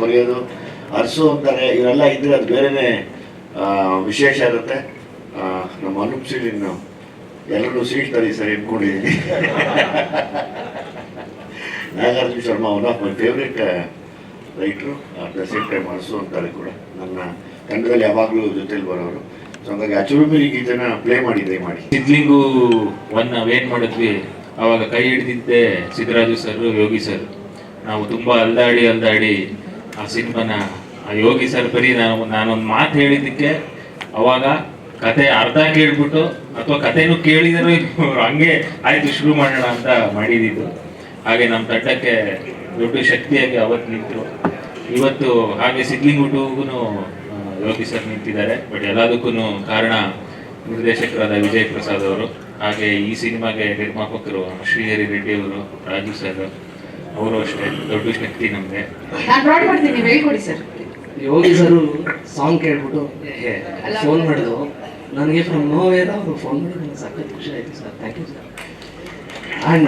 ಬರೆಯೋದು. ಅರಸು ಅಂತಾರೆ ಇವೆಲ್ಲ ಇದ್ರೆ ಅದು ಬೇರೆನೆ ವಿಶೇಷ ಇರುತ್ತೆ. ನಮ್ಮ ಅನೂಪ್ ಇನ್ನು ಎಲ್ಲರೂ ಸೀಟ್ ತರಿ ಸರ್ ಇಟ್ಕೊಂಡಿದ್ದೀನಿ. Nagarjuna Sharma of my favourite writer at the same time Arasu ಅಂತಾರೆ ಕೂಡ. ನನ್ನ ತಂಡದಲ್ಲಿ ಯಾವಾಗಲೂ ಜೊತೆಲಿ ಬರೋರು. ಸೊ ಹಂಗಾಗಿ ಅಚುರುಮಿರಿ ಗೀತೆನ ಪ್ಲೇ ಮಾಡಿದ್ದೆ ಮಾಡಿ. ಸಿದ್ಲಿಂಗು ಒನ್ ನಾವೇನು ಮಾಡಿದ್ವಿ? ಅವಾಗ ಕೈ ಹಿಡಿದಿದ್ದೆ ಸಿದ್ದರಾಜು ಸರ್ ಯೋಗಿ ಸರ್ ನಾವು ತುಂಬ ಅಲ್ದಾಡಿ ಅಲ್ದಾಡಿ ಆ ಸಿನಿಮಾನ, ಆ ಯೋಗಿ ಸರ್ ಬರೀ ನಾನು ನಾನೊಂದು ಮಾತು ಹೇಳಿದ್ದಕ್ಕೆ ಅವಾಗ ಕತೆ ಅರ್ಧ ಕೇಳ್ಬಿಟ್ಟು ಅಥವಾ ಕತೆನೂ ಕೇಳಿದರೂ ಹಂಗೆ ಆಯ್ತು ಶುರು ಮಾಡೋಣ ಅಂತ ಮಾಡಿದ್ದು ಹಾಗೆ ನಮ್ಮ ತಂಡಕ್ಕೆ ದೊಡ್ಡ ಶಕ್ತಿಯಾಗಿ ಅವತ್ತು ನಿಂತರು ಇವತ್ತು ಹಾಗೆ ಸಿದ್ಲಿಂಗ್ ಟೂಗೂ ಯೋಗಿ ಸರ್ ನಿಂತಿದ್ದಾರೆ ಬಟ್ ಎಲ್ಲದಕ್ಕೂ ಕಾರಣ ನಿರ್ದೇಶಕರಾದ ವಿಜಯ್ ಪ್ರಸಾದ್ ಅವರು ಹಾಗೆ ಈ ಸಿನಿಮಾಗೆ ನಿರ್ಮಾಪಕರು ಶ್ರೀಹರಿ ರೆಡ್ಡಿ ಅವರು ರಾಜು ಸರ್ ಅವರು ಅಷ್ಟೇ. ದೊಡ್ಡ ಶಕ್ತಿ ನಮಗೆ ಯೋಗಿ ಸರ್. ಸಾಂಗ್ ಕೇಳ್ಬಿಟ್ಟು ಫೋನ್ ಮಾಡಿದ್ರು. ನನಗೆ ಫ್ರಮ್ ನೋವೇದ ಅವರು ಫೋನ್ ಮಾಡಿ ನನಗೆ ಸಖತ್ ಖುಷಿ ಆಯ್ತು sir. Thank you sir and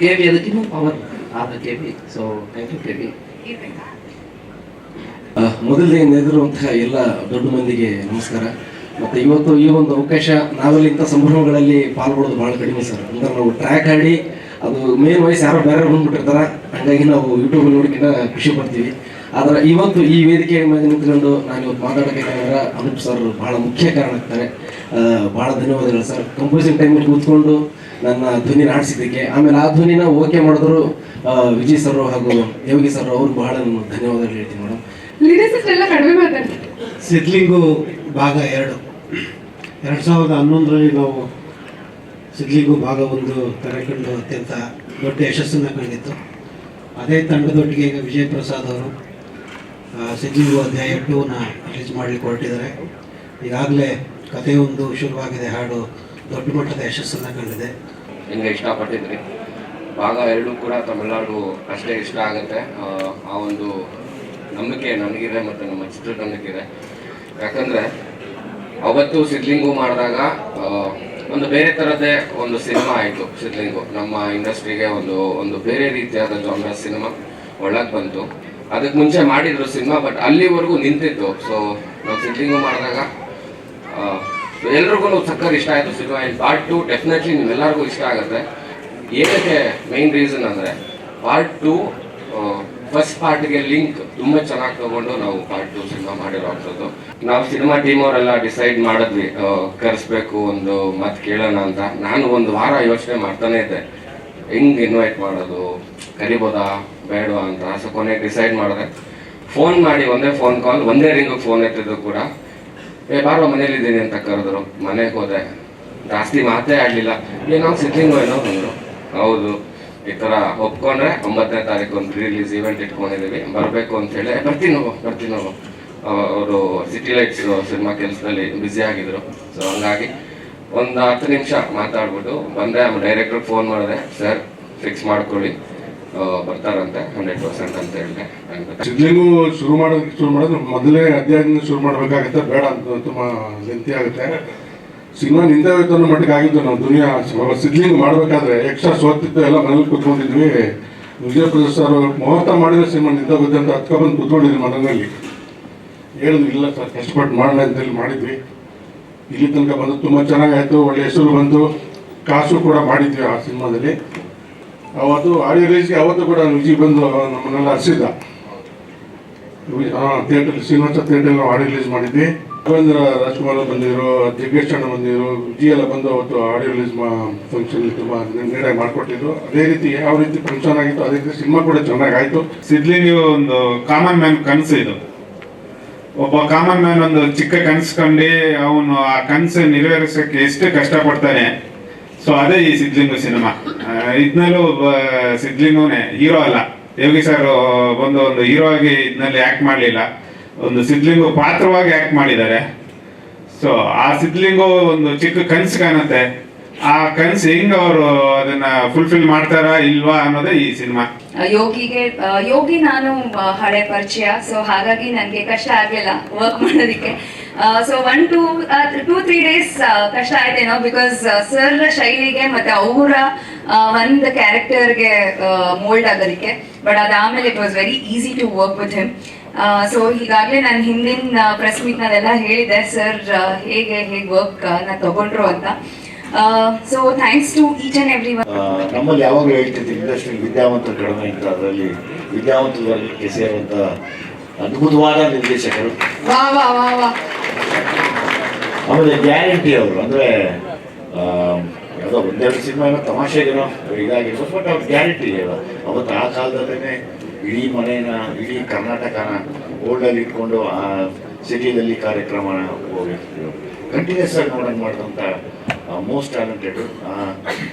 K V ಅದಕ್ಕಿನ್ನೂ power ಆದ K V so thank you K V ಮೊದಲನೇ ನೆರೆದಿರುವಂತಹ ಎಲ್ಲ ದೊಡ್ಡ ಮಂದಿಗೆ ನಮಸ್ಕಾರ. ಮತ್ತು ಇವತ್ತು ಈ ಒಂದು ಅವಕಾಶ ನಾವೆಲ್ಲ ಇಂಥ ಸಂಭ್ರಮಗಳಲ್ಲಿ ಪಾಲ್ಗೊಳ್ಳೋದು ಭಾಳ ಕಡಿಮೆ ಸರ್. ಅಂದ್ರೆ ನಾವು ಟ್ರ್ಯಾಕ್ ಆಡಿ ಅದು ಮೇನ್ ವಯಸ್ಸು ಯಾರೋ ಬೇರೆ ಬಂದ್ಬಿಟ್ಟಿರ್ತಾರ. ಹಾಗಾಗಿ ನಾವು ಯೂಟ್ಯೂಬ್ ನೋಡಿಕಿಂತ ಖುಷಿ ಪಡ್ತೀವಿ. ಆದ್ರೆ ಇವತ್ತು ಈ ವೇದಿಕೆ ಮೇಲೆ ನಿಂತ್ಕೊಂಡು ನಾನು ಇವತ್ತು ಮಾತಾಡೋಕೆ ಅಂದ್ರೆ ಅನೂಪ್ ಸರ್ ಬಹಳ ಮುಖ್ಯ ಕಾರಣ ಆಗ್ತಾರೆ. ಭಾಳ ಧನ್ಯವಾದಗಳು ಸರ್ ಕಂಪೋಸಿಂಗ್ ಟೈಮಲ್ಲಿ ಕೂತ್ಕೊಂಡು ನನ್ನ ಧ್ವನಿ ಆಡಿಸಿದ್ದಕ್ಕೆ ಆಮೇಲೆ ಆ ಧ್ವನಿನ ಓಕೆ ಮಾಡಿದ್ರು ವಿಜಯ್ ಸರ್ ಹಾಗೂ ಯೋಗಿ ಸರ್ ಅವ್ರಿಗೆ ಬಹಳ ಧನ್ಯವಾದಗಳು ಹೇಳ್ತೀನಿ ಮೇಡಮ್ ಎಲ್ಲ ಕಡಿಮೆ ಮಾತಾಡ್ತಾರೆ ಸಿದ್ಲಿಂಗು ಭಾಗ ಎರಡು. ಎರಡು ಸಾವಿರದ ಹನ್ನೊಂದರಲ್ಲಿ ನಾವು ಸಿದ್ಲಿಂಗು ಭಾಗ ಒಂದು ತೆರೆಕಂಡು ಅತ್ಯಂತ ದೊಡ್ಡ ಯಶಸ್ಸನ್ನು ಕಂಡಿತ್ತು. ಅದೇ ತಂಡದೊಟ್ಟಿಗೆ ಈಗ ವಿಜಯ್ ಪ್ರಸಾದ್ ಅವರು ಸಿದ್ಲಿಂಗು ಅಧ್ಯಾಯ ಟೂನ ರಿಲೀಸ್ ಮಾಡಲಿಕ್ಕೆ ಹೊರಟಿದ್ದಾರೆ. ಈಗಾಗಲೇ ಕಥೆಯೊಂದು ಶುರುವಾಗಿದೆ ಹಾಡು ದೊಡ್ಡ ಮಟ್ಟದ ಯಶಸ್ಸನ್ನು ಕಂಡಿದೆ. ಹೆಂಗೆ ಇಷ್ಟಪಟ್ಟಿದ್ರಿ? ಭಾಗ ಎರಡು ಕೂಡ ತಮಿಳ್ನಾಡು ಅಷ್ಟೇ ಇಷ್ಟ ಆಗುತ್ತೆ. ಆ ಒಂದು ನಂಬಿಕೆ ನನಗಿದೆ ಮತ್ತು ನಮ್ಮ ಚಿತ್ರತಂಡಕ್ಕಿದೆ ಯಾಕಂದರೆ ಅವತ್ತು ಸಿದ್ಲಿಂಗು ಮಾಡಿದಾಗ ಒಂದು ಬೇರೆ ಥರದ್ದೇ ಒಂದು ಸಿನಿಮಾ ಆಯಿತು ಸಿದ್ಲಿಂಗು ನಮ್ಮ ಇಂಡಸ್ಟ್ರಿಗೆ ಒಂದು ಒಂದು ಬೇರೆ ರೀತಿಯಾದ ಜಾನರ್ ಸಿನಿಮಾ ಒಳಗೆ ಬಂತು. ಅದಕ್ಕೆ ಮುಂಚೆ ಮಾಡಿದ್ರು ಸಿನಿಮಾ ಬಟ್ ಅಲ್ಲಿವರೆಗೂ ನಿಂತಿತ್ತು. ಸೊ ನಾವು ಸಿದ್ಲಿಂಗು ಮಾಡಿದಾಗ ಎಲ್ರಿಗೂ ಸಕ್ಕರ್ ಇಷ್ಟ ಆಯಿತು cinema. In part two definitely ನಿಮ್ಮೆಲ್ಲರಿಗೂ ಇಷ್ಟ ಆಗುತ್ತೆ. ಏನಕ್ಕೆ ಮೈನ್ ರೀಸನ್ ಅಂದರೆ ಪಾರ್ಟ್ ಟು ಫಸ್ಟ್ ಪಾರ್ಟ್ಗೆ ಲಿಂಕ್ ತುಂಬ ಚೆನ್ನಾಗಿ ತಗೊಂಡು ನಾವು ಪಾರ್ಟ್ ಟು ಸಿನಿಮಾ ಮಾಡಿರೋ ಅಂಥದ್ದು. ನಾವು ಸಿನಿಮಾ ಟೀಮ್ ಅವರೆಲ್ಲ ಡಿಸೈಡ್ ಮಾಡಿದ್ವಿ ಕರೆಸ್ಬೇಕು ಒಂದು ಮಾತು ಕೇಳೋಣ ಅಂತ. ನಾನು ಒಂದು ವಾರ ಯೋಚನೆ ಮಾಡ್ತಾನೆ ಇದ್ದೆ. ಹೆಂಗ್ ಇನ್ವೈಟ್ ಮಾಡೋದು, ಕರಿಬೋದಾ, ಬೇಡವಾ ಅಂತ. ಸೊ ಕೊನೆಗೆ ಡಿಸೈಡ್ ಮಾಡಿದೆ. ಫೋನ್ ಮಾಡಿ ಒಂದೇ ಫೋನ್ ಕಾಲ್ ಒಂದೇ ರಿಂಗ್ ಫೋನ್ ಎತ್ತಿದ್ರು ಕೂಡ. ಏ ಬಾರೋ ಮನೇಲಿದ್ದೀನಿ ಅಂತ ಕರೆದ್ರು. ಮನೆಗೆ ಹೋದೆ. ಜಾಸ್ತಿ ಮಾತೇ ಆಗಲಿಲ್ಲ ಏನೋ ಸಿದ್ಲಿಂಗು ಏನೋ ಅಂದರು. ಹೌದು. ಈ ತರ ಒಪ್ಕೊಂಡ್ರೆ ಒಂಬತ್ತನೇ ತಾರೀಕು ಒಂದು ರಿಲೀಸ್ ಈವೆಂಟ್ ಇಟ್ಕೊಂಡಿದ್ದೀವಿ. ಬರಬೇಕು ಅಂತ ಹೇಳಿ "ಏ, ಬರ್ತೀನಿ ಬರ್ತೀನಿ ಅವರು ಸಿಟಿ ಲೈಟ್ಸ್ ಸಿನಿಮಾ ಕೆಲಸದಲ್ಲಿ ಬ್ಯುಸಿ ಆಗಿದ್ರು. ಸೊ ಹಂಗಾಗಿ ಒಂದು ಹತ್ತು ನಿಮಿಷ ಮಾತಾಡ್ಬಿಟ್ಟು ಬಂದೆ ಅವ್ರು ಡೈರೆಕ್ಟ್ರಿಗೆ ಫೋನ್ ಮಾಡಿದೆ ಸರ್ ಫಿಕ್ಸ್ ಮಾಡ್ಕೊಳ್ಳಿ. ಬರ್ತಾರಂತೆ ಹಂಡ್ರೆಡ್ ಪರ್ಸೆಂಟ್ ಅಂತ ಹೇಳಿದೆ. And ಶುರು ಮಾಡೋದಕ್ಕೆ ಶುರು ಮಾಡೋದು ಮೊದಲೇ ಅಧ್ಯಯನ ಶುರು ಮಾಡಬೇಕಾಗುತ್ತೆ ಬೇಡ ಅಂತ ತುಂಬ ಲೆಂತಿ ಆಗುತ್ತೆ. ಸಿನಿಮಾ ಅನ್ನೋ ಮಟ್ಟಿಗೆ ಆಗಿದ್ದು ನಾವು ದುನಿಯಾ. ಸಿದ್ಲಿಂಗ್ ಮಾಡಬೇಕಾದ್ರೆ ಎಕ್ಸ್ಟ್ರಾ ಸೋತಿತ್ತು ಎಲ್ಲ ಮನೇಲಿ ಕೂತ್ಕೊಂಡಿದ್ವಿ. ವಿಜಯ ಪ್ರಸಾದ್ ಸರ್ ಮುಹೂರ್ತ ಮಾಡಿದ್ರೆ ಸಿನಿಮಾ ನಿಂತೋಗುತ್ತೆ ಅಂತ ಹತ್ಕೊಂಡ್ಬಂದು ಕೂತ್ಕೊಂಡಿದ್ವಿ ಮನೆಯಲ್ಲಿ ಹೇಳಿದ್ವಿ ಇಲ್ಲ ಸರ್, ಕಷ್ಟಪಟ್ಟು ಮಾಡೋಣ ಅಂತೇಳಿ ಮಾಡಿದ್ವಿ. ಇಲ್ಲಿ ತನಕ ಬಂದು ತುಂಬ ಚೆನ್ನಾಗಾಯಿತು, ಒಳ್ಳೆ ಹೆಸರು ಬಂತು. ಕಾಸು ಕೂಡ ಮಾಡಿದ್ವಿ ಆ ಸಿನಿಮಾದಲ್ಲಿ. ಅವತ್ತು ಆಡಿಯೋ ರಿಲೀಸ್ಗೆ ಅವತ್ತು ಕೂಡ ವಿಜಯ್ ಬಂದು ನಮ್ಮನ್ನೆಲ್ಲ ಹರಿಸಿದ್ದ. Theatre Srinivasa theatre audio release ಮಾಡಿದ್ವಿ. ರವೀಂದ್ರ ರಾಜ್ಕುಮಾರ್ ಬಂದಿದ್ರು ಜಗ್ಗೇಶ್ ಅಣ್ಣ ಬಂದಿದ್ರು, ಜಿ ಎಲ್ಲ ಬಂದು ಅವತ್ತು ಆಡಿಯೋ ರಿಲೀಸ್ ಫಂಕ್ಷನ್ ತುಂಬಾ ನೀಟಾಗಿ ಮಾಡಿಕೊಟ್ಟಿದ್ರು. ಅದೇ ರೀತಿ ಯಾವ ರೀತಿ ಫಂಕ್ಷನ್ ಆಗಿತ್ತು, ಅದೇ ರೀತಿ ಸಿನಿಮಾ ಕೂಡ ಚೆನ್ನಾಗಾಯ್ತು. ನೀವು ಒಂದು ಕಾಮನ್ ಮ್ಯಾನ್ ಕನಸು ಇದು. ಒಬ್ಬ ಕಾಮನ್ ಮ್ಯಾನ್ ಒಂದು ಚಿಕ್ಕ ಕನಸು ಕಂಡು ಅವನು ಆ ಕನಸು ನೆರವೇರಿಸಕ್ಕೆ ಎಷ್ಟು ಕಷ್ಟಪಡ್ತಾನೆ. ಸೊ ಅದೇ ಈ ಸಿದ್ಲಿಂಗು ಸಿನಿಮಾ ಇದ್ನಲ್ಲೂ ಒಬ್ಬ ಸಿದ್ಲಿಂಗುನೇ ಹೀರೋ ಅಲ್ಲ. ಯೋಗಿ ಸರ್ ಬಂದು ಒಂದು ಹೀರೋ ಆಗಿ ಇದನ್ನಲ್ಲಿ ಆಕ್ಟ್ ಮಾಡಲಿಲ್ಲ. ಒಂದು ಸಿದ್ಲಿಂಗು ಪಾತ್ರವಾಗಿ ಆಕ್ಟ್ ಮಾಡಿದ್ದಾರೆ. ಸೊ ಆ ಸಿದ್ಲಿಂಗು ಒಂದು ಚಿಕ್ಕ ಕನಸು ಕಾಣುತ್ತೆ. ಆ ಕನಸು ಹೆಂಗ್ ಅವರು ಅದನ್ನ ಫುಲ್ಫಿಲ್ ಮಾಡ್ತಾರಾ ಇಲ್ವಾ ಅನ್ನೋದೇ ಈ ಸಿನಿಮಾ. ಯೋಗಿಗೆ ಯೋಗಿ ನಾನು ಹಳೆ ಪರಿಚಯ. ಸೊ ಹಾಗಾಗಿ ನನಗೆ ಕಷ್ಟ ಆಗ್ಲಿಲ್ಲ ವರ್ಕ್ ಮಾಡೋದಕ್ಕೆ. So one two two three days ಕಷ್ಟ ಆಯ್ತೇನೋ ಬಿಕಾಸ್ ಸರ್ ಶೈಲಿಗೆ ಮತ್ತೆ ಅವರ ಒಂದು ಕ್ಯಾರೆಕ್ಟರ್ಗೆ ಮೋಲ್ಡ್ ಆಗೋದಕ್ಕೆ. ಬಟ್ ಅದಾದ್ಮೇಲೆ it was very easy to work with him so ಹೀಗಾಗಲೇ ನಾನು ಹಿಂದಿನ ಪ್ರೆಸ್ ಮೀಟ್ನಲ್ಲೆಲ್ಲ ಹೇಳಿದೆ ಸರ್ ಹೇಗೆ ಹೇಗೆ ವರ್ಕ್ ನಾ ತಗೊಂಡ್ರು ಅಂತ. So thanks to each and every one ನಮ್ಮಲ್ಲಿ ಯಾವಾಗಲೂ ಹೇಳ್ತಿದ್ದೆ ಇಂಡಸ್ಟ್ರಿ ವಿದ್ಯಾವಂತರು ಕಡಿಮೆ ಅಂತ ಅದರಲ್ಲಿ ವಿದ್ಯಾವಂತ ವರ್ಗಕ್ಕೆ ಸೇರುವಂಥ ಅದ್ಭುತವಾದ ನಿರ್ದೇಶಕರು. ವಾ ವಾ ವಾ ವಾ. ಆಮೇಲೆ ಗ್ಯಾರಂಟಿ ಅವರು ಅಂದರೆ ಯಾವುದೋ ಒಂದೆರಡು ಸಿನಿಮಾ ಏನೋ ತಮಾಷೆಗೇನೋ ಇದಾಗಿರ್ಬೋದು ಬಟ್ ಅವ್ರ ಗ್ಯಾರಂಟಿ ಅವತ್ತು ಆ ಕಾಲದಲ್ಲೇ ಇಡೀ ಮನೇನ, ಇಡೀ ಕರ್ನಾಟಕನ ಓಲ್ಡಲ್ಲಿ ಇಟ್ಕೊಂಡು ಆ ಸಿಟಿಯಲ್ಲಿ ಕಾರ್ಯಕ್ರಮ ಹೋಗಿರ್ತೀವಿ ಕಂಟಿನ್ಯೂಸ್ ಆಗಿ ನೋಡೋಣ ಮಾಡಿದಂಥ ಮೋಸ್ಟ್ ಟ್ಯಾಲೆಂಟೆಡ್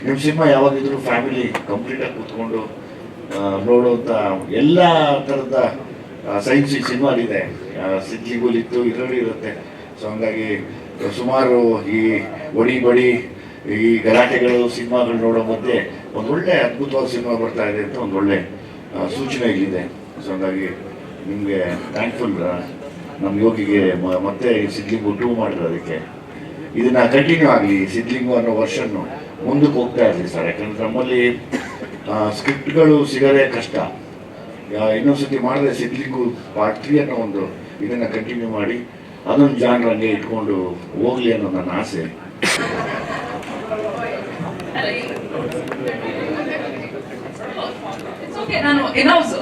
ನಿಮ್ಮ ಸಿನಿಮಾ ಯಾವಾಗಿದ್ರು ಫ್ಯಾಮಿಲಿ ಕಂಪ್ಲೀಟಾಗಿ ಕೂತ್ಕೊಂಡು ನೋಡುವಂಥ ಎಲ್ಲ ಥರದ ಸೈನ್ಸ್ ಸಿನಿಮಾಲಿದೆ. ಸಿದ್ಲಿಗೂಲಿತ್ತು ಇದರಲ್ಲಿ ಇರುತ್ತೆ. ಸೊ ಹಂಗಾಗಿ, ಸುಮಾರು ಈ ಒಡಿ ಬಡಿ ಈ ಗಲಾಟೆಗಳು ಸಿನಿಮಾಗಳು ನೋಡೋ ಮಧ್ಯೆ ಒಂದು ಒಳ್ಳೆ ಅದ್ಭುತವಾದ ಸಿನಿಮಾ ಬರ್ತಾ ಇದೆ ಅಂತ ಒಂದು ಒಳ್ಳೆ ಸೂಚನೆ ಇಲ್ಲಿದೆ. ಸೊ ಹಂಗಾಗಿ ನಿಮಗೆ ಥ್ಯಾಂಕ್ಫುಲ್ ನಮ್ಮ ಯೋಗಿಗೆ ಮತ್ತೆ ಸಿದ್ಲಿಂಗು ಟೂ ಅದಕ್ಕೆ. ಇದನ್ನು ಕಂಟಿನ್ಯೂ ಆಗಲಿ, ಸಿದ್ಲಿಂಗು ಅನ್ನೋ ವರ್ಷನ್ನು ಮುಂದಕ್ಕೆ ಹೋಗ್ತಾ ಇರಲಿ ಸರ್ ಯಾಕಂದ್ರೆ ನಮ್ಮಲ್ಲಿ ಸ್ಕ್ರಿಪ್ಟ್ಗಳು ಸಿಗೋದೇ ಕಷ್ಟ. ಇನ್ನೊಂದು ಇನ್ನೊಂದ್ಸತಿ ಮಾಡಿದ್ರೆ ಸಿದ್ಲಿಂಗು ಪಾರ್ಟ್ ತ್ರೀ ಅನ್ನೋ ಒಂದು ಇದನ್ನು ಕಂಟಿನ್ಯೂ ಮಾಡಿ ಅದೊಂದು ಜಾನ್ರಂಗೆ ಇಟ್ಕೊಂಡು ಹೋಗಲಿ ಅನ್ನೋ ನನ್ನ ಆಸೆ. ಓಕೆ ನಾನು ಏನೌಸು